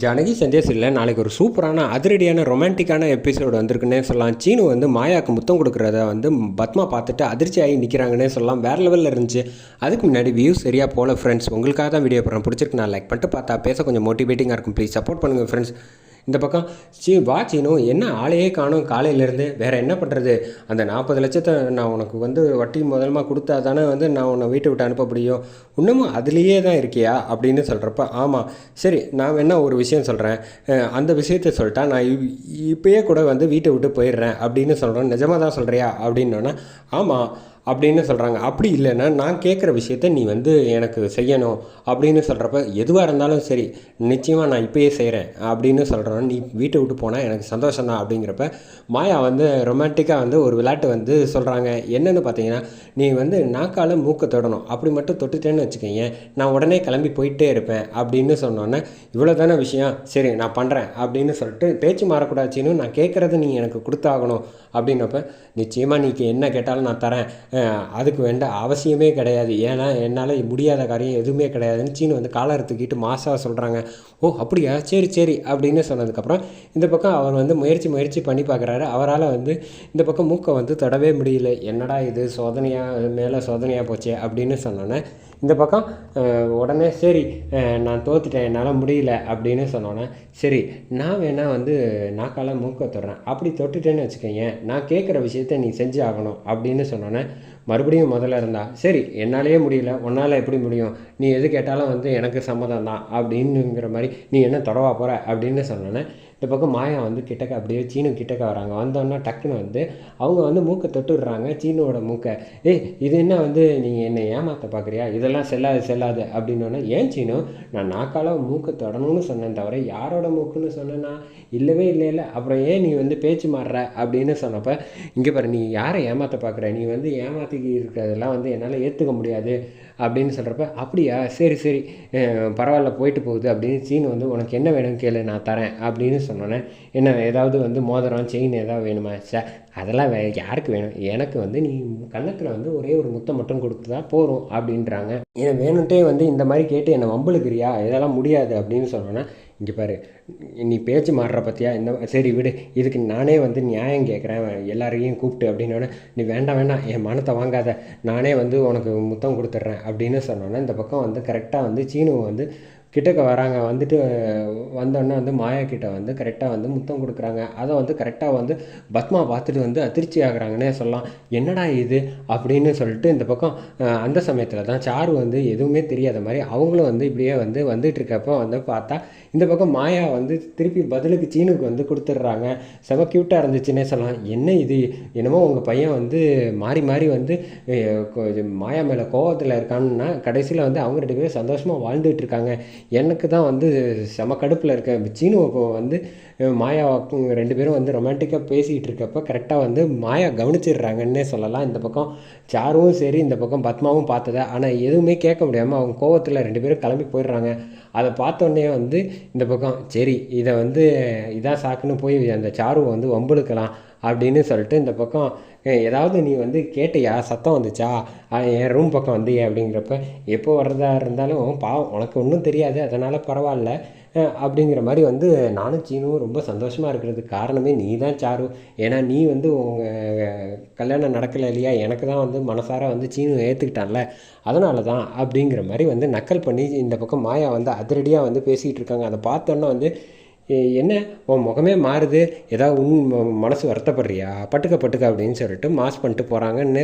ஜானகி சந்தேஷில் நாளைக்கு ஒரு சூப்பரான அதிரடியான ரொமான்டிக்கான எபிசோடு வந்திருக்குன்னே சொல்லலாம். சீனு வந்து மாயாவுக்கு முத்தம் கொடுக்குறத வந்து பத்மா பார்த்துட்டு அதிர்ச்சி ஆகி நிற்கிறாங்கன்னே சொல்லலாம். வேறு லெவலில் இருந்துச்சு. அதுக்கு முன்னாடி வியூ சரியாக போகல ஃப்ரெண்ட்ஸ் உங்களுக்காக தான் வீடியோ போகிறேன் பிடிச்சிருக்கு நான் லைக் பண்ணிட்டு பார்த்தா பேச கொஞ்சம் மோட்டிவேட்டிங்காக இருக்கும். ப்ளீஸ் சப்போர்ட் பண்ணுங்கள் ஃப்ரெண்ட்ஸ் இந்த பக்கம் சீ வா சீனு என்ன ஆளையே காணும் காலையிலேருந்து வேறு என்ன பண்ணுறது அந்த நாற்பது லட்சத்தை நான் உனக்கு வந்து வட்டி முதலமாக கொடுத்தா தானே வந்து நான் உன்னை வீட்டை விட்டு அனுப்ப முடியும்? இன்னமும் அதுலேயே தான் இருக்கியா? அப்படின்னு சொல்கிறப்ப ஆமாம் சரி நான் வேணா ஒரு விஷயம் சொல்கிறேன் அந்த விஷயத்த சொல்லிட்டா நான் இப்- இப்பயே கூட வந்து வீட்டை விட்டு போயிடுறேன். அப்படின்னு சொல்கிறேன் நிஜமாக தான் சொல்கிறியா அப்படின்னோன்னா ஆமாம் அப்படின்னு சொல்கிறாங்க அப்படி இல்லைன்னா நான் கேட்குற விஷயத்த நீ வந்து எனக்கு செய்யணும் அப்படின்னு சொல்கிறப்ப எதுவாக இருந்தாலும் சரி நிச்சயமாக நான் இப்பயே செய்கிறேன் அப்படின்னு சொல்கிறோம் நீ வீட்டை விட்டு போனால் எனக்கு சந்தோஷம் தான் அப்படிங்கிறப்ப மாயா வந்து ரொமான்டிக்காக வந்து ஒரு விளையாட்டு வந்து சொல்கிறாங்க என்னென்னு பார்த்தீங்கன்னா நீ வந்து நாக்கால மூக்க தொடணும். அப்படி மட்டும் தொட்டுட்டேன்னு வச்சுக்கோங்க நான் உடனே கிளம்பி போயிட்டே இருப்பேன் அப்படின்னு சொன்னோன்னே இவ்வளோ தானே விஷயம். சரி நான் பண்ணுறேன் அப்படின்னு சொல்லிட்டு பேச்சு மாறக்கூடாச்சுன்னு நான் கேட்குறது நீ எனக்கு கொடுத்தாகணும் அப்படின்னப்ப நிச்சயமாக நீ என்ன கேட்டாலும் நான் தரேன் அதுக்கு வேண்ட அவசியமே கிடையாது. ஏன்னா என்னால் முடியாத காரியம் எதுவுமே கிடையாதுன்னு சீனு வந்து காலர் தூக்கிட்டு மாசாக சொல்கிறாங்க ஓ அப்படியா? சரி சரி அப்படின்னு சொன்னதுக்கப்புறம் இந்த பக்கம் அவர் வந்து முயற்சி முயற்சி பண்ணி பார்க்குறாரு அவரால் வந்து இந்த பக்கம் மூக்கை வந்து தொடவே முடியல. என்னடா இது? சோதனையாக மேலே சோதனையாக போச்சே? அப்படின்னு சொன்னோன்னே இந்த பக்கம் உடனே சரி நான் தோத்துட்டேன் என்னால் முடியல அப்படின்னு சொன்னோன்னே சரி நான் வேணால் வந்து நாக்கால் மூக்கை தொடுறேன். அப்படி தொட்டுட்டேன்னு வச்சுக்கோங்க நான் கேட்குற விஷயத்த நீ செஞ்சு ஆகணும் அப்படின்னு சொன்னோன்னே மறுபடியும் முதல்ல இருந்தா சரி என்னாலேயே முடியல உன்னால் எப்படி முடியும்? நீ எது கேட்டாலும் வந்து எனக்கு சம்மதம் தான் அப்படின்னுங்கிற மாதிரி நீ என்ன தொடவா போகிற அப்படின்னு சொன்னோன்னே இந்த பக்கம் மாயா வந்து கிட்டக்க அப்படியே சீனு கிட்டக்க வராங்க. வந்தோன்னா டக்குன்னு வந்து அவங்க வந்து மூக்கை தொட்டுடுறாங்க சீனோட மூக்கை. ஏய் இது என்ன வந்து நீங்கள் என்னை ஏமாற்ற பார்க்குறியா இதெல்லாம் செல்லாது செல்லாது அப்படின்னோடனே ஏன் சீனு? நான் நாக்கால மூக்கை தொடணும்னு சொன்னேன் தவிர யாரோட மூக்குன்னு சொன்னேன்னா இல்லவே இல்லை இல்லை அப்புறம் ஏன் நீ வந்து பேச்சு மாறுற? அப்படின்னு சொன்னப்போ இங்கே பாரு நீ யாரை ஏமாற்ற பார்க்குற நீ வந்து ஏமாற்றி இருக்கிறதெல்லாம் வந்து என்னால் ஏற்றுக்க முடியாது. அப்படின்னு சொல்கிறப்ப அப்படியா? சரி சரி. பரவாயில்ல போயிட்டு போகுது. அப்படின்னு சீன் வந்து உனக்கு என்ன வேணும் கேளு நான் தரேன். அப்படின்னு சொன்னோன்னே என்ன ஏதாவது வந்து மோதிரம் செயின் ஏதாவது வேணுமா? சார் அதெல்லாம் வே யாருக்கு வேணும்? எனக்கு வந்து நீ கண்ணத்தில் வந்து ஒரே ஒரு முத்தம் மட்டும் கொடுத்து தான் போதும் அப்படின்றாங்க. ஏன் வேணுன்ட்டே வந்து இந்த மாதிரி கேட்டு என்னை வம்பளுக்குறியா இதெல்லாம் முடியாது. அப்படின்னு சொன்னோன்னா இங்கே பாரு நீ பேச்சு மாறுற பற்றியா இந்த சரி விடு இதுக்கு நானே வந்து நியாயம் கேட்குறேன் எல்லாரையும் கூப்பிட்டு அப்படின்னோடனே நீ வேண்டாம் வேண்டாம் என் மனத்தை வாங்காத நானே வந்து உனக்கு முத்தம் கொடுத்துட்றேன் அப்படின்னு சொன்னோன்னே இந்த பக்கம் வந்து கரெக்டாக வந்து சீனு வந்து கிட்டக்க வராங்க. வந்துட்டு வந்தோடனே வந்து மாயா கிட்ட வந்து கரெக்டாக வந்து முத்தம் கொடுக்குறாங்க. அதை வந்து கரெக்டாக வந்து பத்மா பார்த்துட்டு வந்து அதிர்ச்சி ஆகுறாங்கன்னே சொல்லலாம். என்னடா இது அப்படின்னு சொல்லிட்டு இந்த பக்கம் அந்த சமயத்தில் தான் சாரு வந்து எதுவுமே தெரியாத மாதிரி அவங்களும் வந்து இப்படியே வந்து வந்துட்டு இருக்கப்போ வந்து பார்த்தா இந்த பக்கம் மாயா வந்து திருப்பி பதிலுக்கு சீனுக்கு வந்து கொடுத்துட்றாங்க. செம க்யூட்டாக இருந்துச்சுன்னே சொல்லலாம். என்ன இது? என்னமோ உங்கள் பையன் வந்து மாறி மாறி வந்து மாயா மேலே கோவத்தில் இருக்கான்னா கடைசியில் வந்து அவங்க ரெண்டு பேரும் சந்தோஷமாக வாழ்ந்துட்டு இருக்காங்க. எனக்கு தான் வந்து செம கடுப்பில் இருக்க சீனு இப்போ வந்து மாயா ரெண்டு பேரும் வந்து ரொமான்டிக்காக பேசிகிட்டு இருக்கப்போ கரெக்டாக வந்து மாயா கவனிச்சிடுறாங்கன்னே சொல்லலாம். இந்த பக்கம் சாருவும் சரி இந்த பக்கம் பத்மாவும் பார்த்ததை. ஆனால் எதுவுமே கேட்க முடியாமல் அவங்க கோவத்தில் ரெண்டு பேரும் கிளம்பி போயிடுறாங்க. அதை பார்த்தோன்னே வந்து இந்த பக்கம் சரி இதை வந்து இதான் சாக்குன்னு போய் அந்த சாருவை வந்து வம்புழுக்கலாம். அப்படின்னு சொல்லிட்டு இந்த பக்கம் ஏதாவது நீ வந்து கேட்டியா? சத்தம் வந்துச்சா? என் ரூம் பக்கம் வந்தியே அப்படிங்கிறப்ப எப்போ வர்றதா இருந்தாலும் பாவம் உனக்கு ஒன்றும் தெரியாது அதனால் பரவாயில்ல. அப்படிங்கிற மாதிரி வந்து நானும் சீனும் ரொம்ப சந்தோஷமாக இருக்கிறதுக்கு காரணமே நீ தான் சாரு. ஏன்னா நீ வந்து உங்கள் கல்யாணம் நடக்கலை இல்லையா? எனக்கு தான் வந்து மனசார வந்து சீனு ஏற்றுக்கிட்டான்ல அதனால தான் அப்படிங்கிற மாதிரி வந்து நக்கல் பண்ணி இந்த பக்கம் மாயா வந்து அதிரடியாக வந்து பேசிகிட்டு இருக்காங்க. அதை பார்த்தோன்னே வந்து என்ன? உன் முகமே மாறுது. ஏதாவது உன் மனசு வருத்தப்படுறியா? பட்டுக்க பட்டுக்க அப்படின்னு சொல்லிட்டு மாஸ் பண்ணிட்டு போகிறாங்கன்னே